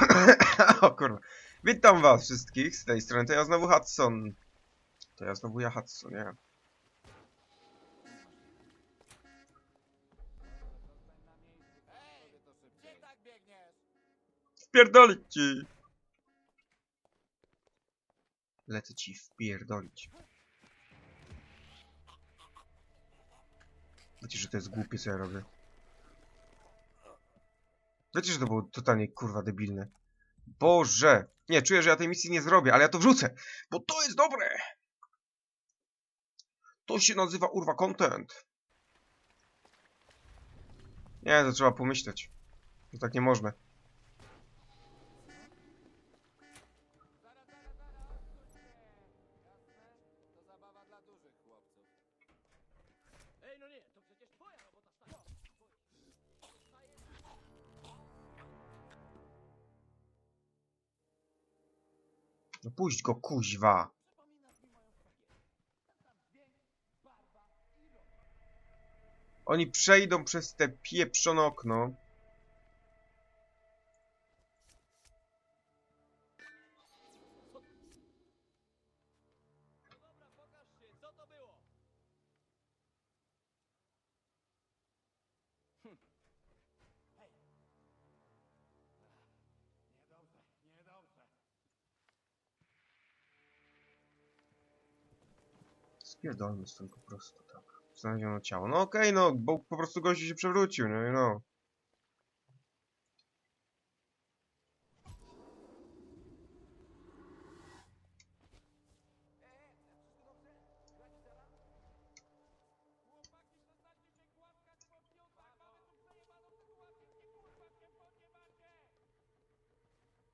o kurwa. Witam was wszystkich z tej strony, to ja znowu Hudson. To ja znowu ja Hudson, nie? Wpierdolić ci! Lecę ci wpierdolić. Wiecie, że to jest głupie, co ja robię. Wiecie, że to było totalnie kurwa debilne. Boże! Nie, czuję, że ja tej misji nie zrobię, ale ja to wrzucę, bo to jest dobre! To się nazywa urwa content. Nie, to trzeba pomyśleć. To tak nie można. No go, kuźwa! Oni przejdą przez te pieprzone okno. Spierdolmy stąd po prostu, tak. Znaleziono ciało. No okej, no, bo po prostu gościu się przewrócił, no i no.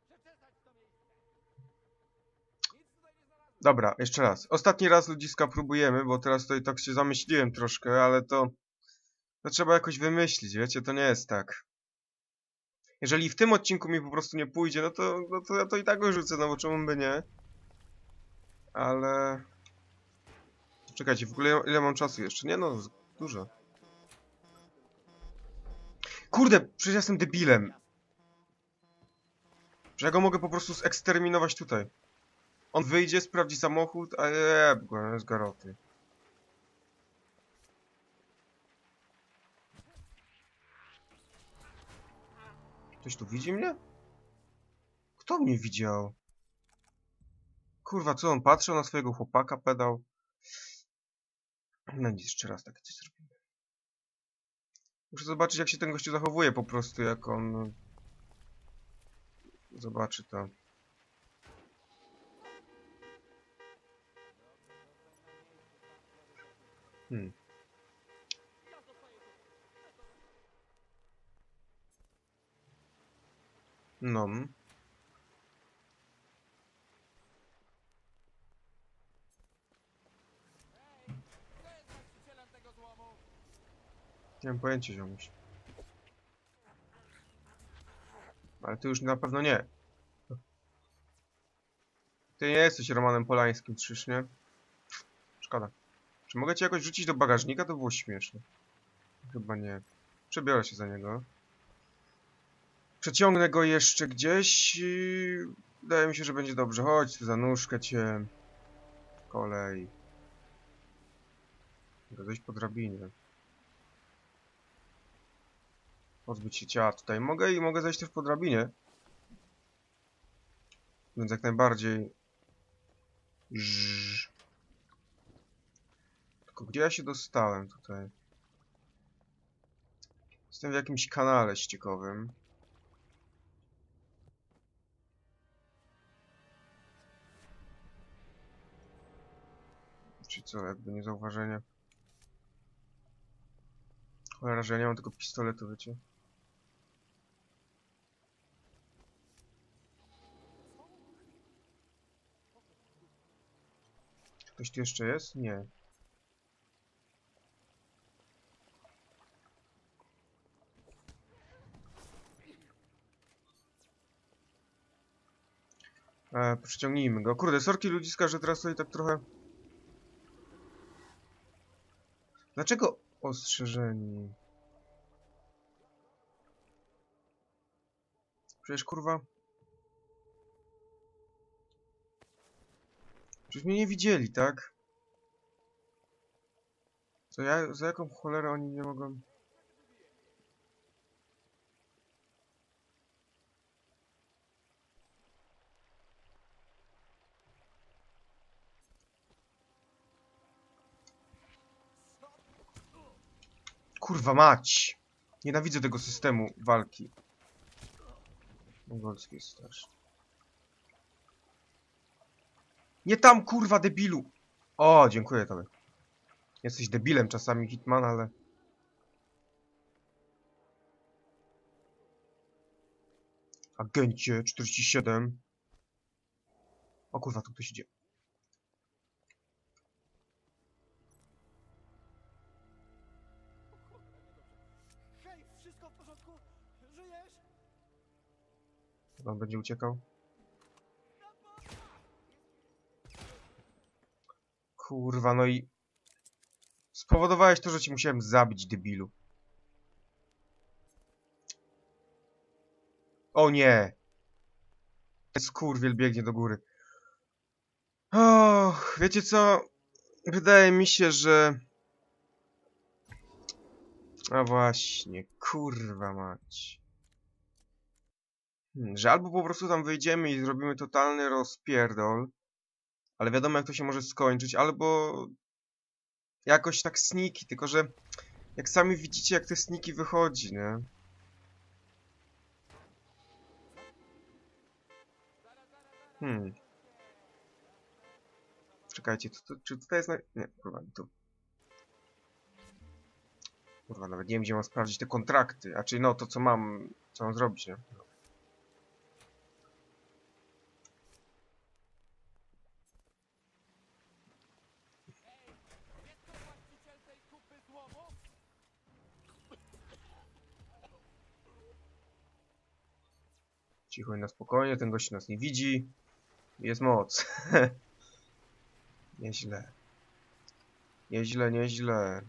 Przeczesać to miejsce! Nic tutaj nie znalazłem. Dobra, jeszcze raz. Ostatni raz ludziska próbujemy, bo teraz tutaj tak się zamyśliłem troszkę, ale to... To trzeba jakoś wymyślić, wiecie, to nie jest tak. Jeżeli w tym odcinku mi po prostu nie pójdzie, no to, no to ja to i tak go rzucę, no bo czemu by nie? Ale... Czekajcie, w ogóle ile mam czasu jeszcze? Nie no, dużo. Kurde, przecież ja jestem debilem. Że ja go mogę po prostu zeksterminować tutaj. On wyjdzie, sprawdzi samochód, a jeb go, z garoty. Ktoś tu widzi mnie? Kto mnie widział? Kurwa, co on patrzył na swojego chłopaka, pedał? No nic, jeszcze raz takie coś zrobimy. Muszę zobaczyć, jak się ten gościu zachowuje po prostu, jak on... Zobaczy to. Hmm. No. Nie mam pojęcia, ziomuś. Ale ty już na pewno nie. Ty nie jesteś Romanem Polańskim, czyż nie? Szkoda. Czy mogę cię jakoś rzucić do bagażnika? To było śmieszne. Chyba nie. Przebiorę się za niego. Przeciągnę go jeszcze gdzieś i... Wydaje mi się, że będzie dobrze. Chodź tu za nóżkę cię. Kolej. Zejść po drabinie. Pozbyć się ciała tutaj mogę i mogę zejść też po drabinie. Więc jak najbardziej... Żrr. Tylko gdzie ja się dostałem tutaj? Jestem w jakimś kanale ściekowym. Czy co, jakby niezauważenie. Cholera, że ja nie mam tylko pistoletu, wiecie? Ktoś tu jeszcze jest? Nie. E, przyciągnijmy go. Kurde, sorki ludziska, że teraz tutaj tak trochę... Dlaczego ostrzeżeni? Przecież kurwa... Przecież mnie nie widzieli, tak? Co ja, za jaką cholerę oni nie mogą... Kurwa mać! Nienawidzę tego systemu walki. Mongolski jest straszny. Nie tam, kurwa, debilu! O, dziękuję tobie. Jesteś debilem czasami, Hitman, ale... Agencie 47. O kurwa, tu ktoś idzie. On będzie uciekał. Kurwa, no i... Spowodowałeś to, że ci musiałem zabić, debilu. O nie! Skurwiel biegnie do góry. Och, wiecie co? Wydaje mi się, że... A właśnie, kurwa mać. Hmm, że albo po prostu tam wyjdziemy i zrobimy totalny rozpierdol, ale wiadomo jak to się może skończyć, albo jakoś tak sniki, tylko że jak sami widzicie jak te sniki wychodzi, nie? Hmm. Czekajcie, to, to, czy tutaj jest na... Nie, kurwa, tu. Kurwa, nawet nie wiem gdzie mam sprawdzić te kontrakty, a czyli no to co mam, co mam zrobić, nie? Jest to właściciel tej kupy złomu? I na spokojnie, ten gość nas nie widzi. Jest moc. nieźle. Nieźle, nieźle.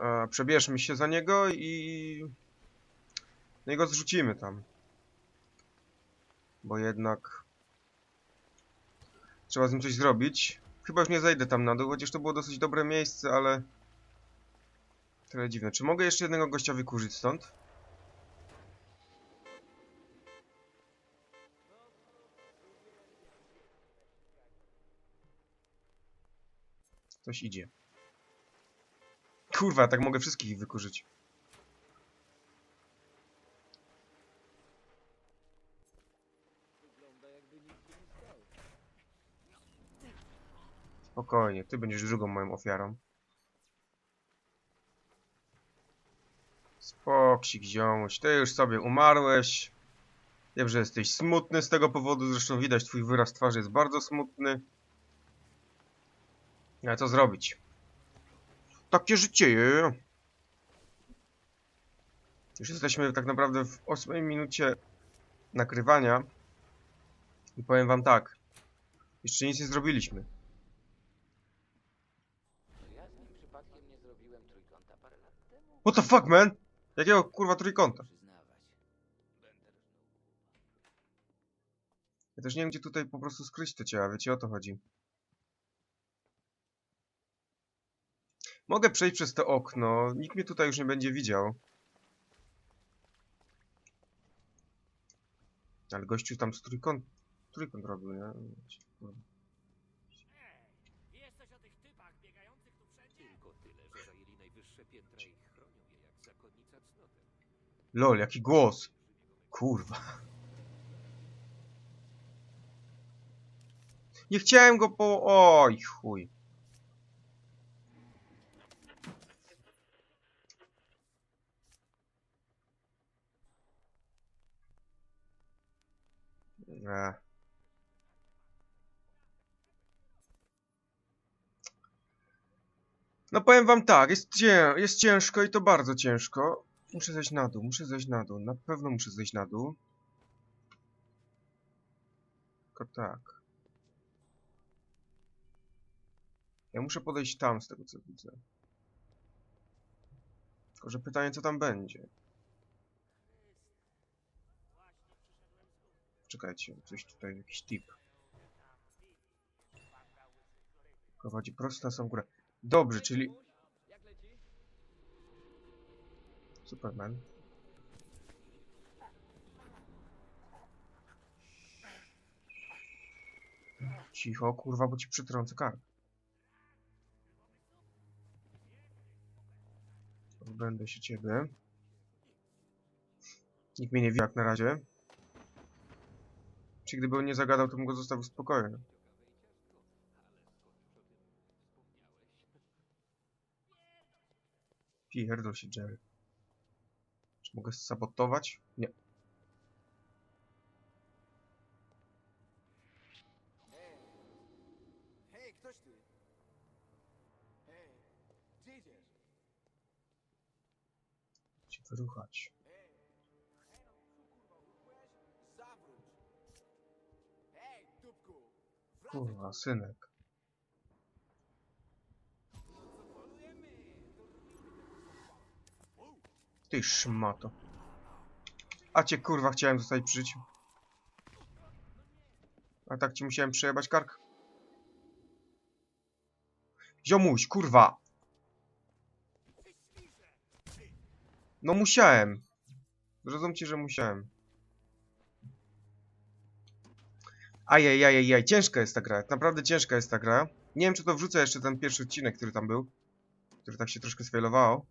E, przebierzmy się za niego i... No i go zrzucimy tam. Bo jednak... Trzeba z nim coś zrobić. Chyba już nie zejdę tam na dół, chociaż to było dosyć dobre miejsce, ale... Tyle dziwne. Czy mogę jeszcze jednego gościa wykurzyć stąd? Ktoś idzie. Kurwa, tak mogę wszystkich wykurzyć. Spokojnie, ty będziesz drugą moją ofiarą. Spoksik, ziomuś, ty już sobie umarłeś. Wiem, że jesteś smutny z tego powodu, zresztą widać, twój wyraz twarzy jest bardzo smutny. Ale co zrobić? Takie życie. Już jesteśmy tak naprawdę w ósmej minucie nagrywania. I powiem wam tak. Jeszcze nic nie zrobiliśmy. What the fuck, man? Jakiego kurwa trójkąta? Ja też nie wiem, gdzie tutaj po prostu skryć te ciała, wiecie, o to chodzi. Mogę przejść przez to okno, nikt mnie tutaj już nie będzie widział. Ale gościu tam z trójkąt... Trójkąt robił, nie? Jesteś o tych typach biegających tu wszędzie? Tylko tyle, że zajęli najwyższe piętra i chronią je jak zakonnica cnotem. Lol, jaki głos! Kurwa. Nie chciałem go po... Oj, chuj. Ech. No powiem wam tak, jest, cię, jest ciężko i to bardzo ciężko. Muszę zejść na dół, muszę zejść na dół, na pewno muszę zejść na dół. Tylko tak. Ja muszę podejść tam z tego co widzę. Tylko, że pytanie co tam będzie. Czekajcie, coś tutaj, jakiś tip. Prowadzi prosto na samą górę. Dobrze, czyli? Superman. Cicho, kurwa, bo ci przytrącę kark. Będę się ciebie. Nikt mnie nie wie jak na razie. Czy gdyby on nie zagadał, to bym go zostawił w spokoju. Pierdol się, Jerry. Czy mogę sabotować? Nie. Się wyruchać. Kurwa, synek. Ty szmato. A cię kurwa chciałem zostawić przy życiu. A tak ci musiałem przejebać kark. Ziomuś, kurwa! No musiałem. Zrozumcie, że musiałem. Ajajajajaj, ciężka jest ta gra. Naprawdę ciężka jest ta gra. Nie wiem, czy to wrzucę jeszcze ten pierwszy odcinek, który tam był. Który tak się troszkę sfailowało.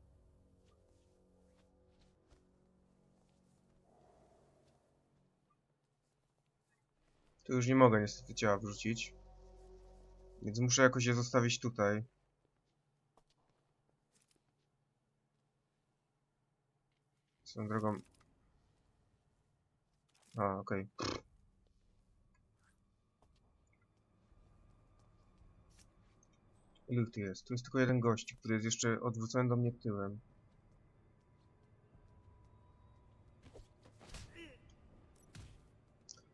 Tu już nie mogę niestety ciała wrzucić. Więc muszę jakoś je zostawić tutaj. Swoją drogą... A, okej. Ilu tu jest? Tu jest tylko jeden gość, który jest jeszcze odwrócony do mnie tyłem.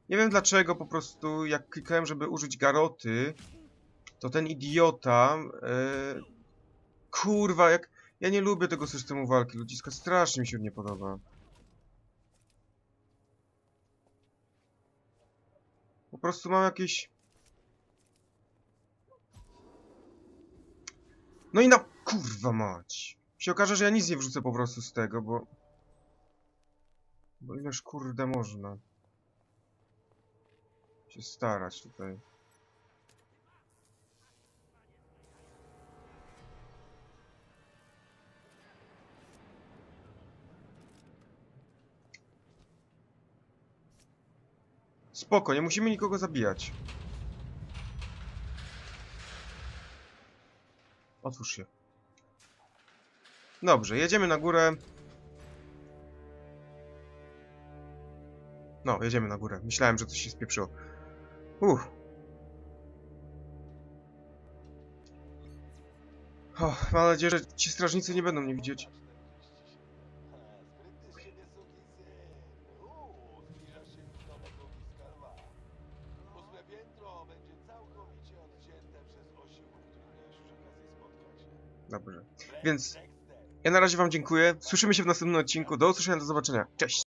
Nie wiem dlaczego, po prostu jak klikałem, żeby użyć garoty, to ten idiota... E... Kurwa, jak... Ja nie lubię tego systemu walki ludziska, strasznie mi się nie podoba. Po prostu mam jakieś... No i na... Kurwa mać. Się okaże, że ja nic nie wrzucę po prostu z tego, bo... Bo ileż kurde można się starać tutaj. Spoko, nie musimy nikogo zabijać. Otwórz się. Dobrze, jedziemy na górę. No, jedziemy na górę. Myślałem, że coś się spieprzyło. Uff. O, mam nadzieję, że ci strażnicy nie będą mnie widzieć. Więc ja na razie wam dziękuję. Słyszymy się w następnym odcinku. Do usłyszenia, do zobaczenia. Cześć!